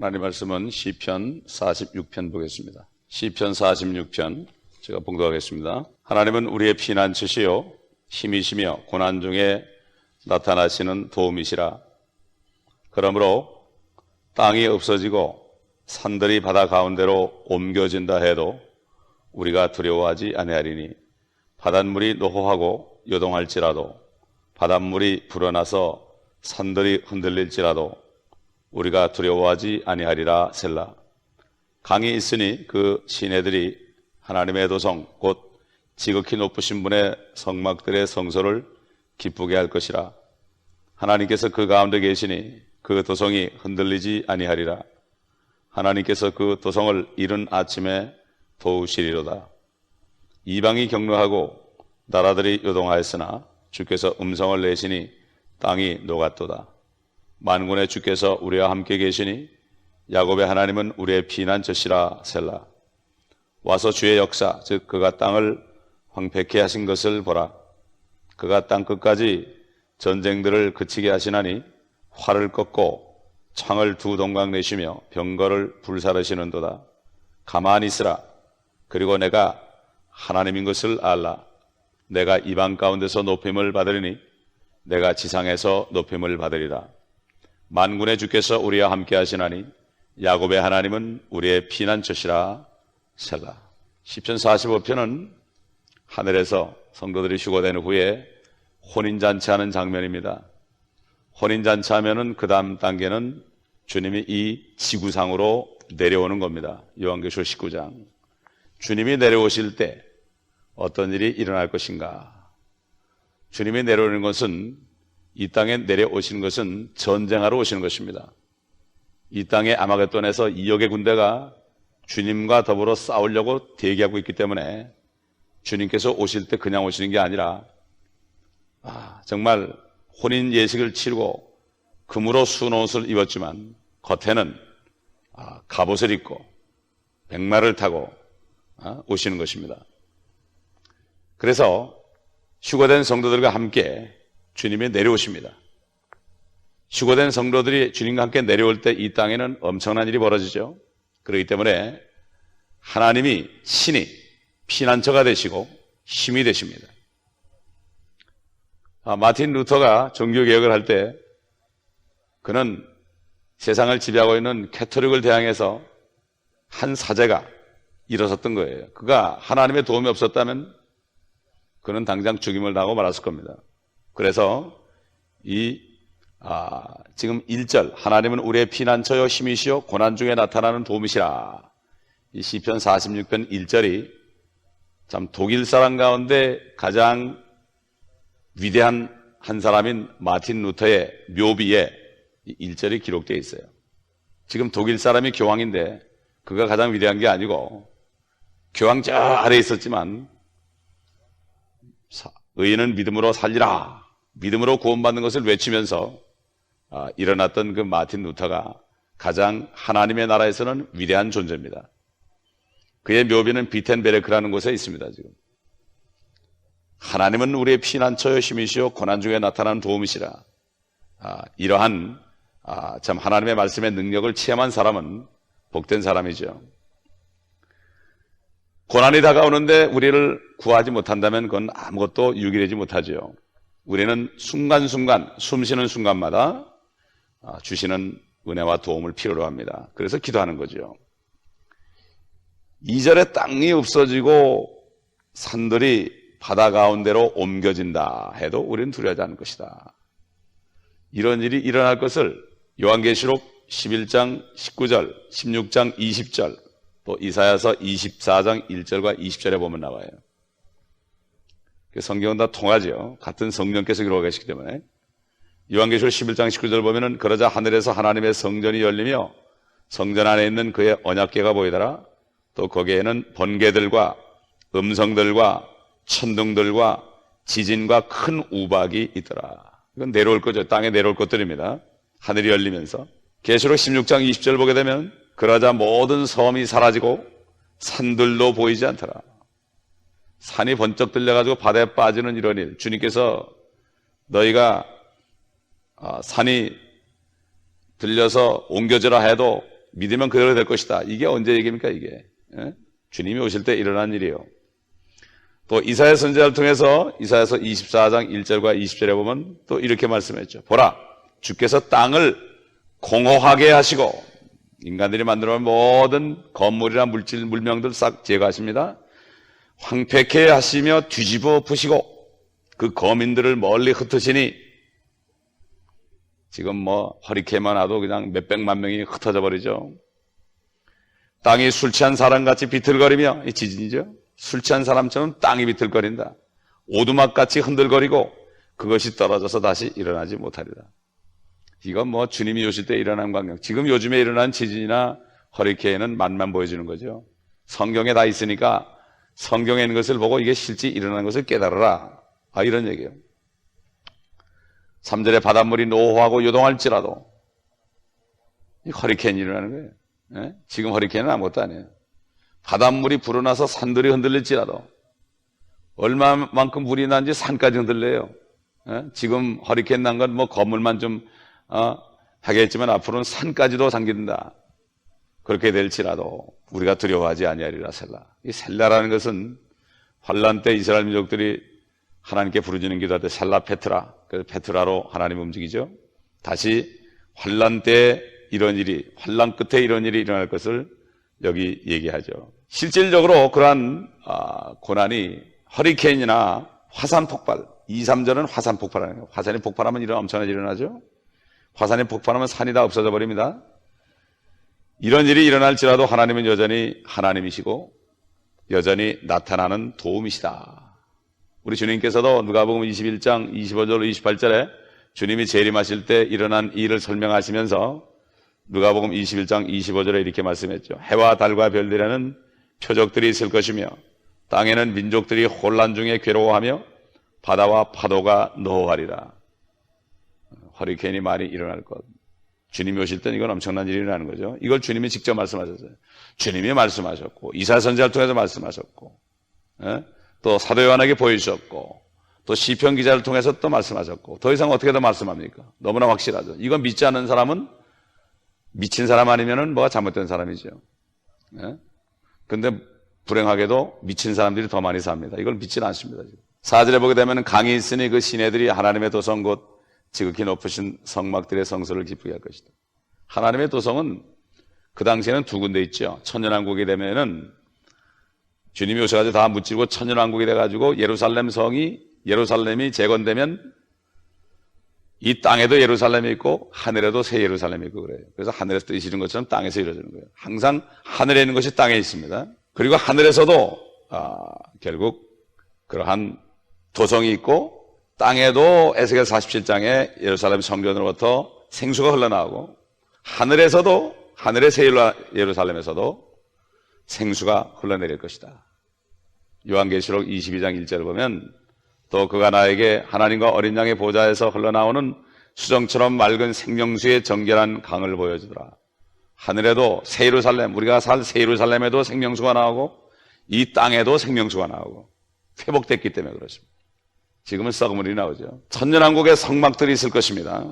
하나님 말씀은 시편 46편 보겠습니다. 시편 46편 제가 봉독하겠습니다. 하나님은 우리의 피난처시요 힘이시며 고난 중에 나타나시는 도움이시라. 그러므로 땅이 없어지고 산들이 바다 가운데로 옮겨진다 해도 우리가 두려워하지 아니하리니 바닷물이 노호하고 요동할지라도 바닷물이 불어나서 산들이 흔들릴지라도 우리가 두려워하지 아니하리라 셀라. 강이 있으니 그 시내들이 하나님의 도성 곧 지극히 높으신 분의 성막들의 성소를 기쁘게 할 것이라. 하나님께서 그 가운데 계시니 그 도성이 흔들리지 아니하리라. 하나님께서 그 도성을 이른 아침에 도우시리로다. 이방이 격노하고 나라들이 요동하였으나 주께서 음성을 내시니 땅이 녹았도다. 만군의 주께서 우리와 함께 계시니 야곱의 하나님은 우리의 피난처시라 셀라. 와서 주의 역사 즉 그가 땅을 황폐케 하신 것을 보라. 그가 땅 끝까지 전쟁들을 그치게 하시나니 활을 꺾고 창을 두 동강 내시며 병거를 불사르시는도다. 가만히 있으라. 그리고 내가 하나님인 것을 알라. 내가 이방 가운데서 높임을 받으리니 내가 지상에서 높임을 받으리라. 만군의 주께서 우리와 함께 하시나니 야곱의 하나님은 우리의 피난처시라 셀라. 10편 45편은 하늘에서 성도들이 휴거된 후에 혼인잔치 하는 장면입니다. 혼인잔치 하면은 그 다음 단계는 주님이 이 지구상으로 내려오는 겁니다. 요한계시록 19장. 주님이 내려오실 때 어떤 일이 일어날 것인가? 주님이 내려오는 것은 이 땅에 내려오시는 것은 전쟁하러 오시는 것입니다. 이 땅에 아마겟돈에서 2억의 군대가 주님과 더불어 싸우려고 대기하고 있기 때문에 주님께서 오실 때 그냥 오시는 게 아니라 아, 정말 혼인 예식을 치르고 금으로 수놓은 옷을 입었지만 겉에는 아, 갑옷을 입고 백마를 타고 아, 오시는 것입니다. 그래서 휴거된 성도들과 함께 주님이 내려오십니다. 휴거된 성도들이 주님과 함께 내려올 때 이 땅에는 엄청난 일이 벌어지죠. 그렇기 때문에 하나님이 신이 피난처가 되시고 힘이 되십니다. 아, 마틴 루터가 종교개혁을 할 때 그는 세상을 지배하고 있는 캐토릭을 대항해서 한 사제가 일어섰던 거예요. 그가 하나님의 도움이 없었다면 그는 당장 죽임을 당하고 말았을 겁니다. 그래서 이 아, 지금 1절 하나님은 우리의 피난처요 힘이시요 고난 중에 나타나는 도움이시라. 이 시편 46편 1절이 참 독일 사람 가운데 가장 위대한 한 사람인 마틴 루터의 묘비에 1절이 기록되어 있어요. 지금 독일 사람이 교황인데 그가 가장 위대한 게 아니고 교황 저 아래에 있었지만 의인은 믿음으로 살리라. 믿음으로 구원받는 것을 외치면서 아, 일어났던 그 마틴 루터가 가장 하나님의 나라에서는 위대한 존재입니다. 그의 묘비는 비텐베르크라는 곳에 있습니다, 지금. 하나님은 우리의 피난처여 힘이시오 고난 중에 나타나는 도움이시라. 아, 이러한 아, 참 하나님의 말씀의 능력을 체험한 사람은 복된 사람이죠. 고난이 다가오는데 우리를 구하지 못한다면 그건 아무것도 유기되지 못하죠. 우리는 순간순간 숨 쉬는 순간마다 아, 주시는 은혜와 도움을 필요로 합니다. 그래서 기도하는 거죠. 2절에 땅이 없어지고 산들이 바다 가운데로 옮겨진다 해도 우리는 두려워하지 않을 것이다. 이런 일이 일어날 것을 요한계시록 11장 19절, 16장 20절, 또 이사야서 24장 1절과 20절에 보면 나와요. 성경은 다 통하죠. 같은 성령께서 기록하고 계시기 때문에. 요한계시록 11장 19절 보면은 그러자 하늘에서 하나님의 성전이 열리며 성전 안에 있는 그의 언약궤가 보이더라. 또 거기에는 번개들과 음성들과 천둥들과 지진과 큰 우박이 있더라. 이건 내려올 거죠. 땅에 내려올 것들입니다. 하늘이 열리면서. 계시록 16장 20절 보게 되면 그러자 모든 섬이 사라지고 산들도 보이지 않더라. 산이 번쩍 들려가지고 바다에 빠지는 이런 일. 주님께서 너희가 아, 산이 들려서 옮겨져라 해도 믿으면 그대로 될 것이다. 이게 언제 얘기입니까, 이게? 예? 주님이 오실 때 일어난 일이에요. 또 이사야 선지자를 통해서 이사야서 24장 1절과 20절에 보면 또 이렇게 말씀했죠. 보라, 주께서 땅을 공허하게 하시고 인간들이 만들어 놓은 모든 건물이나 물질, 물명들 싹 제거하십니다. 황폐케 하시며 뒤집어 푸시고 그 거민들을 멀리 흩으시니 지금 뭐 허리케만 와도 그냥 몇백만 명이 흩어져 버리죠. 땅이 술 취한 사람같이 비틀거리며 이 지진이죠. 술 취한 사람처럼 땅이 비틀거린다. 오두막같이 흔들거리고 그것이 떨어져서 다시 일어나지 못하리라. 이건 뭐 주님이 오실 때 일어난 광경. 지금 요즘에 일어난 지진이나 허리케인은 맛만 보여주는 거죠. 성경에 다 있으니까 성경에 있는 것을 보고 이게 실제 일어난 것을 깨달아라. 아, 이런 얘기예요. 3절에 바닷물이 노호하고 요동할지라도 이 허리케인이 일어나는 거예요. 예? 지금 허리케인은 아무것도 아니에요. 바닷물이 불어나서 산들이 흔들릴지라도 얼마만큼 물이 난지 산까지 흔들려요. 예? 지금 허리케인 난 건 뭐 건물만 좀 어, 하겠지만 앞으로는 산까지도 잠긴다. 그렇게 될지라도 우리가 두려워하지 아니하리라 셀라. 이 셀라라는 것은 환란 때 이스라엘 민족들이 하나님께 부르짖는 기도할 때 셀라 페트라. 그 페트라로 하나님 움직이죠. 다시 환란 때 이런 일이 환란 끝에 이런 일이 일어날 것을 여기 얘기하죠. 실질적으로 그러한 아, 고난이 허리케인이나 화산 폭발, 2, 3절은 화산 폭발하는 거예요. 화산이 폭발하면 이런 일이 일어나죠. 화산이 폭발하면 산이 다 없어져 버립니다. 이런 일이 일어날지라도 하나님은 여전히 하나님이시고 여전히 나타나는 도움이시다. 우리 주님께서도 누가복음 21장 25절 28절에 주님이 재림하실 때 일어난 일을 설명하시면서 누가복음 21장 25절에 이렇게 말씀했죠. 해와 달과 별들에는 표적들이 있을 것이며 땅에는 민족들이 혼란 중에 괴로워하며 바다와 파도가 노하리라. 허리케인이 많이 일어날 것. 주님이 오실 때는 이건 엄청난 일이 일어나는 거죠. 이걸 주님이 직접 말씀하셨어요. 주님이 말씀하셨고 이사 선지자를 통해서 말씀하셨고 예? 또 사도 요한에게 보여주셨고 또 시편 기자를 통해서 또 말씀하셨고 더 이상 어떻게 더 말씀합니까? 너무나 확실하죠. 이건 믿지 않는 사람은 미친 사람 아니면은 뭐가 잘못된 사람이죠. 예? 근데 불행하게도 미친 사람들이 더 많이 삽니다. 이걸 믿지는 않습니다. 사절에 보게 되면 강이 있으니 그 시내들이 하나님의 도성 곧 지극히 높으신 성막들의 성소를 기쁘게 할 것이다. 하나님의 도성은 그 당시에는 두 군데 있죠. 천년왕국이 되면은 주님이 오셔가지고 다 무찌르고 천년왕국이 돼가지고 예루살렘 성이 예루살렘이 재건되면 이 땅에도 예루살렘이 있고 하늘에도 새 예루살렘이 있고 그래요. 그래서 하늘에서 뜨시는 것처럼 땅에서 이루어지는 거예요. 항상 하늘에 있는 것이 땅에 있습니다. 그리고 하늘에서도 아, 결국 그러한 도성이 있고 땅에도 에스겔 47장에 예루살렘 성전으로부터 생수가 흘러나오고 하늘에서도 하늘의 새 예루살렘에서도 생수가 흘러내릴 것이다. 요한계시록 22장 1절을 보면 또 그가 나에게 하나님과 어린 양의 보좌에서 흘러나오는 수정처럼 맑은 생명수의 정결한 강을 보여주더라. 하늘에도 새 예루살렘, 우리가 살 새 예루살렘에도 생명수가 나오고 이 땅에도 생명수가 나오고 회복됐기 때문에 그렇습니다. 지금은 썩물이 나오죠. 천년왕국에 성막들이 있을 것입니다.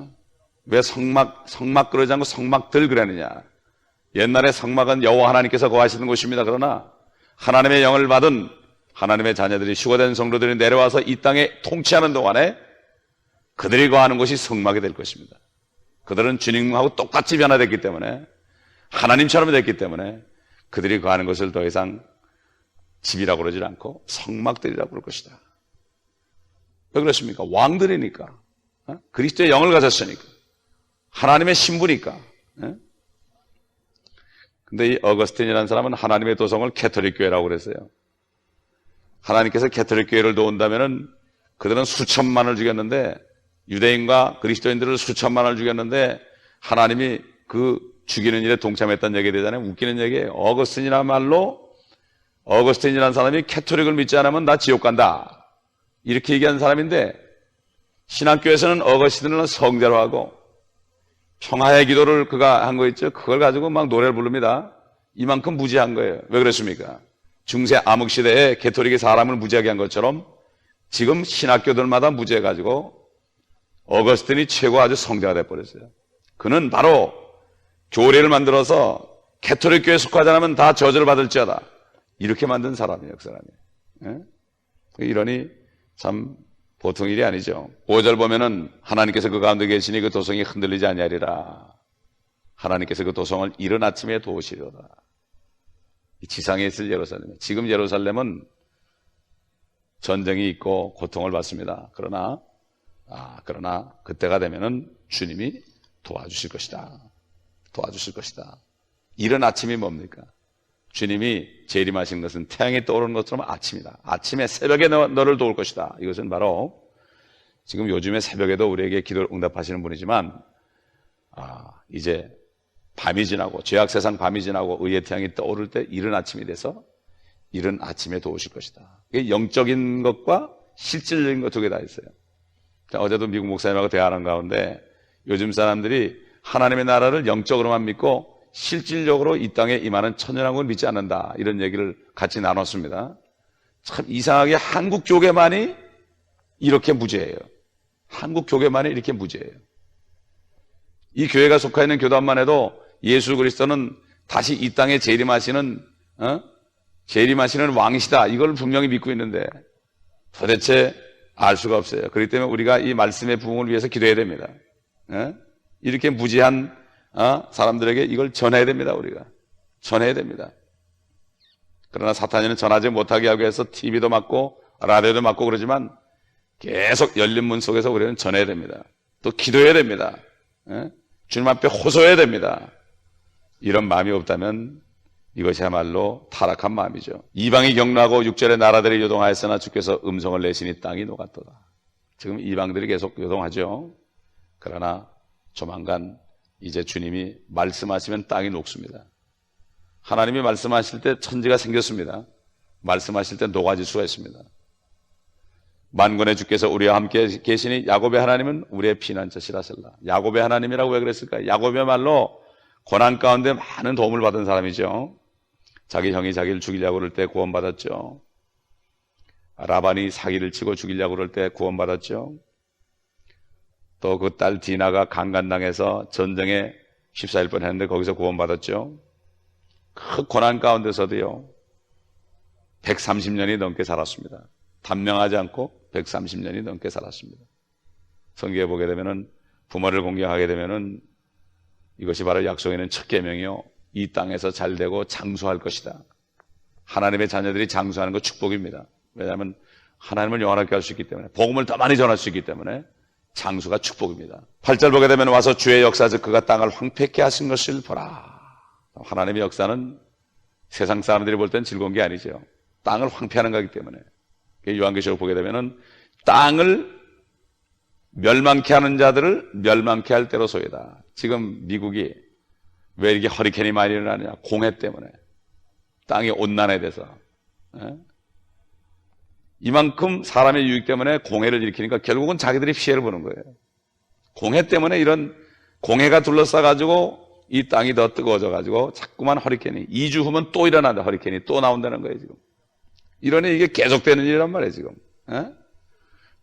왜 성막, 성막 그러지 않고 성막들 그러느냐. 옛날에 성막은 여호와 하나님께서 거하시는 곳입니다. 그러나 하나님의 영을 받은 하나님의 자녀들이 휴거된 성도들이 내려와서 이 땅에 통치하는 동안에 그들이 거하는 곳이 성막이 될 것입니다. 그들은 주님하고 똑같이 변화됐기 때문에 하나님처럼 됐기 때문에 그들이 거하는 것을 더 이상 집이라고 그러지 않고 성막들이라고 그럴 것이다. 왜 그렇습니까? 왕들이니까. 어? 그리스도의 영을 가졌으니까. 하나님의 신부니까. 예? 근데 이 어거스틴이라는 사람은 하나님의 도성을 캐톨릭 교회라고 그랬어요. 하나님께서 캐톨릭 교회를 도운다면은 그들은 수천만을 죽였는데 유대인과 그리스도인들을 수천만을 죽였는데 하나님이 그 죽이는 일에 동참했다는 얘기 되잖아요. 웃기는 얘기예요. 어거스틴이란 말로 어거스틴이라는 사람이 캐톨릭을 믿지 않으면 나 지옥 간다. 이렇게 얘기한 사람인데 신학교에서는 어거스틴을 성자로 하고 평화의 기도를 그가 한 거 있죠. 그걸 가지고 막 노래를 부릅니다. 이만큼 무지한 거예요. 왜 그렇습니까? 중세 암흑 시대에 개토릭이 사람을 무지하게 한 것처럼 지금 신학교들마다 무지해 가지고 어거스틴이 최고 아주 성자가 돼 버렸어요. 그는 바로 교례를 만들어서 개토릭 교회 속하지 않으면 다 저주를 받을지어다. 이렇게 만든 사람이에요, 그 사람이. 예? 이러니 참 보통 일이 아니죠. 5절 보면은 하나님께서 그 가운데 계시니 그 도성이 흔들리지 아니하리라. 하나님께서 그 도성을 이른 아침에. 이 지상에 있을 예루살렘. 지금 예루살렘은 전쟁이 있고 고통을 받습니다. 그러나 아, 그러나 그때가 되면은 주님이 도와주실 것이다. 도와주실 것이다. 이른 아침이 뭡니까? 주님이 재림하신 것은 태양이 떠오르는 것처럼 아침이다. 아침에 새벽에 너, 너를 도울 것이다. 이것은 바로 지금 요즘에 새벽에도 우리에게 기도를 응답하시는 분이지만 아, 이제 밤이 지나고 죄악 세상 밤이 지나고 의의 태양이 떠오를 때 이른 아침이 돼서 이른 아침에 도우실 것이다. 이게 영적인 것과 실질적인 것 두 개 다 있어요. 자, 어제도 미국 목사님하고 대화하는 가운데 요즘 사람들이 하나님의 나라를 영적으로만 믿고 실질적으로 이 땅에 임하는 천연왕국을 믿지 않는다. 이런 얘기를 같이 나눴습니다. 참 이상하게 한국 교계만이 이렇게 무죄예요. 한국 교계만이 이렇게 무죄예요. 이 교회가 속해 있는 교단만 해도 예수 그리스도는 다시 이 땅에 재림하시는 어? 재림하시는 왕이시다. 이걸 분명히 믿고 있는데 도대체 알 수가 없어요. 그렇기 때문에 우리가 이 말씀의 부흥을 위해서 기도해야 됩니다. 어? 이렇게 무지한 어? 사람들에게 이걸 전해야 됩니다. 우리가 전해야 됩니다. 그러나 사탄이는 전하지 못하게 하기 위해서 TV도 막고 라디오도 막고 그러지만 계속 열린 문 속에서 우리는 전해야 됩니다. 또 기도해야 됩니다. 예? 주님 앞에 호소해야 됩니다. 이런 마음이 없다면 이것이야말로 타락한 마음이죠. 이방이 경로하고 육절의 나라들이 요동하였으나 주께서 음성을 내시니 땅이 녹았도다. 지금 이방들이 계속 요동하죠. 그러나 조만간 이제 주님이 말씀하시면 땅이 녹습니다. 하나님이 말씀하실 때 천지가 생겼습니다. 말씀하실 때 녹아질 수가 있습니다. 만군의 주께서 우리와 함께 계시니 야곱의 하나님은 우리의 피난처시라 셀라. 야곱의 하나님이라고 왜 그랬을까요? 야곱의 말로 고난 가운데 많은 도움을 받은 사람이죠. 자기 형이 자기를 죽이려고 그럴 때 구원받았죠. 라반이 사기를 치고 죽이려고 그럴 때 구원받았죠. 또 그 딸 디나가 강간당해서 전쟁에 14일 뻔 했는데 거기서 구원받았죠. 그 고난 가운데서도요. 130년이 넘게 살았습니다. 단명하지 않고 130년이 넘게 살았습니다. 성경에 보게 되면은 부모를 공경하게 되면은 이것이 바로 약속에는 첫 계명이요. 이 땅에서 잘 되고 장수할 것이다. 하나님의 자녀들이 장수하는 것 축복입니다. 왜냐하면 하나님을 영원하게 할 수 있기 때문에 복음을 더 많이 전할 수 있기 때문에 장수가 축복입니다. 8절 보게 되면 와서 주의 역사 즉 그가 땅을 황폐케 하신 것을 보라. 하나님의 역사는 세상 사람들이 볼 땐 즐거운 게 아니죠. 땅을 황폐하는 거기 때문에 요한계시록 보게 되면은 땅을 멸망케 하는 자들을 멸망케 할 때로 소이다. 지금 미국이 왜 이렇게 허리케인이 많이 일어나느냐? 공해 때문에. 땅이 온난해돼서. 에? 이만큼 사람의 유익 때문에 공해를 일으키니까 결국은 자기들이 피해를 보는 거예요. 공해 때문에 이런 공해가 둘러싸가지고 이 땅이 더 뜨거워져 가지고 자꾸만 허리케인이 2주 후면 또 일어난다 허리케인이 또 나온다는 거예요 지금 이러니 이게 계속되는 일이란 말이에요 지금 에?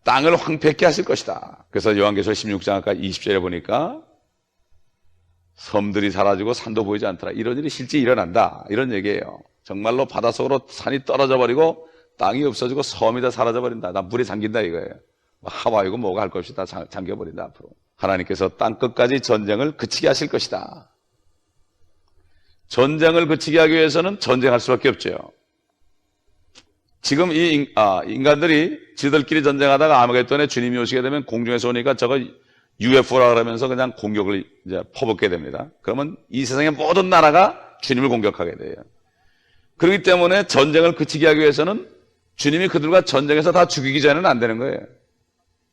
땅을 황폐케 하실 것이다 그래서 요한계시록 16장 아까 20절에 보니까 섬들이 사라지고 산도 보이지 않더라. 이런 일이 실제 일어난다. 이런 얘기예요. 정말로 바닷속으로 산이 떨어져 버리고 땅이 없어지고 섬이 다 사라져 버린다. 나 물에 잠긴다 이거예요. 뭐 하와이고 뭐가 할 것이 다 잠겨 버린다 앞으로. 하나님께서 땅 끝까지 전쟁을 그치게 하실 것이다. 전쟁을 그치게 하기 위해서는 전쟁할 수밖에 없죠. 지금 이 인, 아, 인간들이 지들끼리 전쟁하다가 아마겟돈에 주님이 오시게 되면 공중에서 오니까 저거 UFO라 그러면서 그냥 공격을 이제 퍼붓게 됩니다. 그러면 이 세상의 모든 나라가 주님을 공격하게 돼요. 그렇기 때문에 전쟁을 그치게 하기 위해서는 주님이 그들과 전쟁에서 다 죽이기 전에는 안 되는 거예요.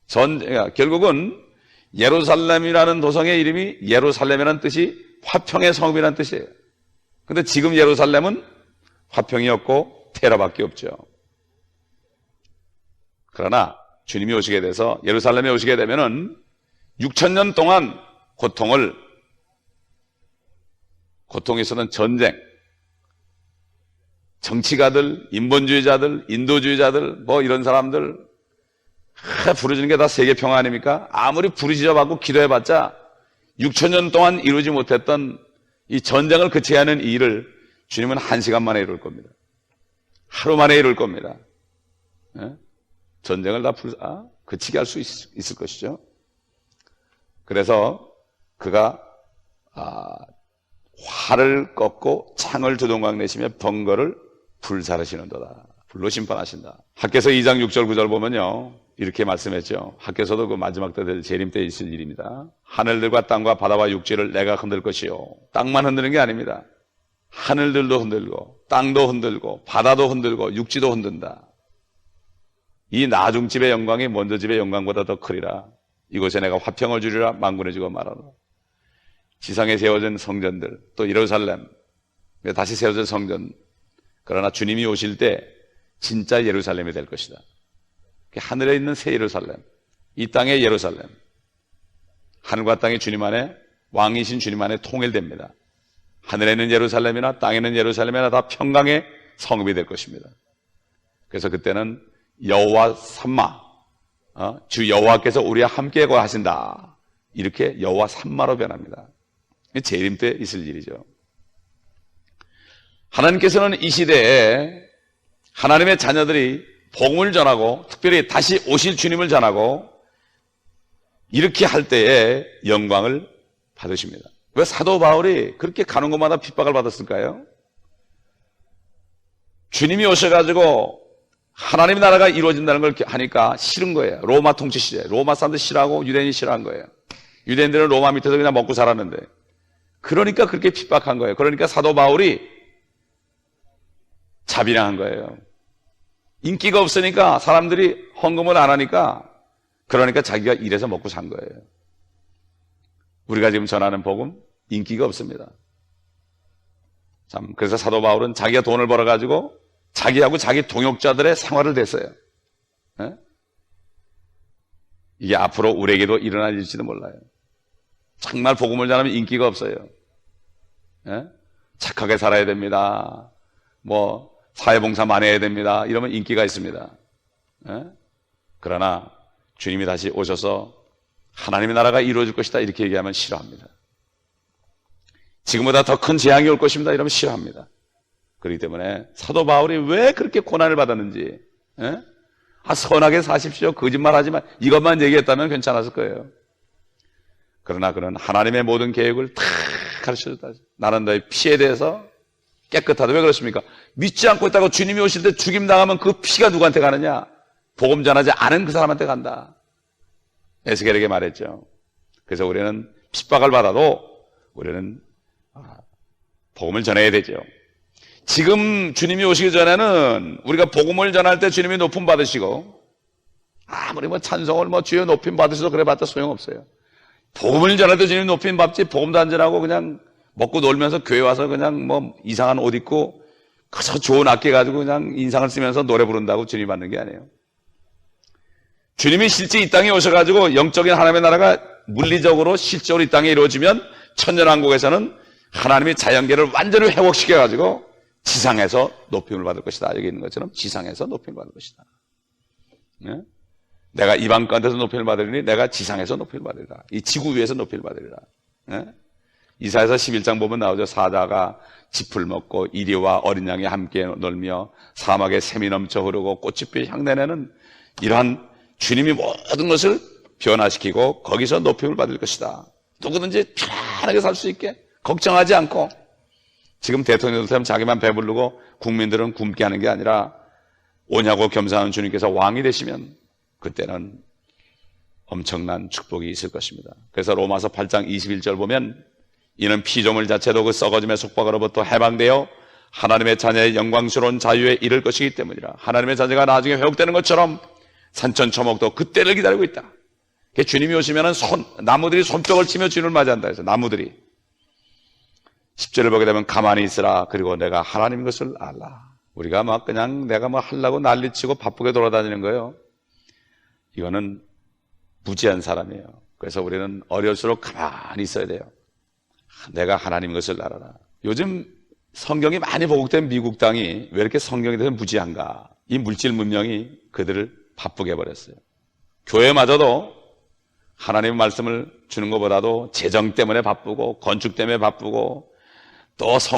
전, 그러니까 결국은 예루살렘이라는 도성의 이름이 예루살렘이라는 뜻이 화평의 성읍이라는 뜻이에요. 근데 지금 예루살렘은 화평이 없고 테러밖에 없죠. 그러나 주님이 오시게 돼서 예루살렘에 오시게 되면은 6천 년 동안 고통을 고통에 있었던 전쟁, 정치가들, 인본주의자들, 인도주의자들, 뭐 이런 사람들 부르짖는 게 다 세계 평화 아닙니까? 아무리 부르짖어봤고 기도해봤자 6천 년 동안 이루지 못했던 이 전쟁을 그치게 하는 이 일을 주님은 한 시간 만에 이룰 겁니다. 하루 만에 이룰 겁니다. 예? 전쟁을 다 불, 아, 그치게 할 수 있을 것이죠. 그래서 그가 아, 활을 꺾고 창을 두동강 내시며 번거를 불사르시는도다. 불로 심판하신다. 학계서 2장 6절 9절 보면요. 이렇게 말씀했죠. 학계서도 그 마지막 때될 재림 때 있을 일입니다. 하늘들과 땅과 바다와 육지를 내가 흔들 것이요. 땅만 흔드는 게 아닙니다. 하늘들도 흔들고 땅도 흔들고 바다도 흔들고 육지도 흔든다. 이 나중집의 영광이 먼저 집의 영광보다 더 크리라. 이곳에 내가 화평을 주리라 망군해 주고 말하라. 지상에 세워진 성전들 또 예루살렘 다시 세워진 성전 그러나 주님이 오실 때 진짜 예루살렘이 될 것이다. 하늘에 있는 새 예루살렘 이 땅의 예루살렘 하늘과 땅이 주님 안에 왕이신 주님 안에 통일됩니다. 하늘에 있는 예루살렘이나 땅에 있는 예루살렘이나 다 평강의 성읍이 될 것입니다. 그래서 그때는 여호와 삼마 어? 주 여호와께서 우리와 함께 거하신다. 이렇게 여호와 삼마로 변합니다. 재림 때 있을 일이죠. 하나님께서는 이 시대에 하나님의 자녀들이 복음을 전하고 특별히 다시 오실 주님을 전하고 이렇게 할 때에 영광을 받으십니다. 왜 사도 바울이 그렇게 가는 곳마다 핍박을 받았을까요? 주님이 오셔가지고 하나님 나라가 이루어진다는 걸 하니까 싫은 거예요. 로마 통치 시대. 로마 사람들 싫어하고 유대인이 싫어한 거예요. 유대인들은 로마 밑에서 그냥 먹고 살았는데. 그러니까 그렇게 핍박한 거예요. 그러니까 사도 바울이 자비랑한 거예요. 인기가 없으니까 사람들이 헌금을 안 하니까 그러니까 자기가 일해서 먹고 산 거예요. 우리가 지금 전하는 복음 인기가 없습니다. 참 그래서 사도 바울은 자기가 돈을 벌어 가지고 자기하고 자기 동역자들의 생활을 됐어요. 네? 이게 앞으로 우리에게도 일어날 일지도 몰라요. 정말 복음을 전하면 인기가 없어요. 네? 착하게 살아야 됩니다. 뭐 사회봉사 많이 해야 됩니다. 이러면 인기가 있습니다. 네? 그러나 주님이 다시 오셔서 하나님의 나라가 이루어질 것이다 이렇게 얘기하면 싫어합니다. 지금보다 더 큰 재앙이 올 것입니다. 이러면 싫어합니다. 그렇기 때문에 사도 바울이 왜 그렇게 고난을 받았는지 에? 아, 선하게 사십시오. 거짓말 하지 만 이것만 얘기했다면 괜찮았을 거예요. 그러나 그는 하나님의 모든 계획을 다 가르쳐 줬다. 나는 너의 피에 대해서 깨끗하다. 왜 그렇습니까? 믿지 않고 있다고 주님이 오실 때 죽임 당하면 그 피가 누구한테 가느냐? 복음 전하지 않은 그 사람한테 간다. 에스겔에게 말했죠. 그래서 우리는 핍박을 받아도 우리는 아, 복음을 전해야 되죠. 지금 주님이 오시기 전에는 우리가 복음을 전할 때 주님이 높임 받으시고 아무리 뭐 찬송을 뭐 주여 높임 받으셔도 그래 봤자 소용없어요. 복음을 전할 때 주님 높임 받지 복음도 안 전하고 그냥 먹고 놀면서 교회 와서 그냥 뭐 이상한 옷 입고 그저 좋은 악기 가지고 그냥 인상을 쓰면서 노래 부른다고 주님 받는 게 아니에요. 주님이 실제 이 땅에 오셔가지고 영적인 하나님의 나라가 물리적으로 실적으로 이 땅에 이루어지면 천년왕국에서는 하나님이 자연계를 완전히 회복시켜가지고 지상에서 높임을 받을 것이다. 여기 있는 것처럼 지상에서 높임을 받을 것이다. 네? 내가 이방 가운데서 높임을 받으리니 내가 지상에서 높임을 받으리라. 이 지구 위에서 높임을 받으리라. 네? 이사에서 11장 보면 나오죠. 사자가 짚을 먹고 이리와 어린 양이 함께 놀며 사막에 샘이 넘쳐 흐르고 꽃이 향내내는 이러한 주님이 모든 것을 변화시키고 거기서 높임을 받을 것이다. 누구든지 편안하게 살 수 있게 걱정하지 않고 지금 대통령처럼 자기만 배부르고 국민들은 굶게 하는 게 아니라 오냐고 겸사하는 주님께서 왕이 되시면 그때는 엄청난 축복이 있을 것입니다. 그래서 로마서 8장 21절 보면 이는 피조물 자체도 그 썩어짐의 속박으로부터 해방되어 하나님의 자녀의 영광스러운 자유에 이를 것이기 때문이라. 하나님의 자녀가 나중에 회복되는 것처럼 산천초목도 그때를 기다리고 있다. 주님이 오시면 손, 나무들이 손뼉을 치며 주님을 맞이한다 해서 나무들이 10절을 보게 되면 가만히 있으라. 그리고 내가 하나님인 것을 알라. 우리가 막 그냥 내가 뭐 하려고 난리치고 바쁘게 돌아다니는 거예요. 이거는 무지한 사람이에요. 그래서 우리는 어려울수록 가만히 있어야 돼요. 내가 하나님인 것을 알아라. 요즘 성경이 많이 보복된 미국 땅이 왜 이렇게 성경에 대해서 무지한가? 이 물질 문명이 그들을 바쁘게 해버렸어요. 교회마저도 하나님의 말씀을 주는 것보다도 재정 때문에 바쁘고 건축 때문에 바쁘고 또 성,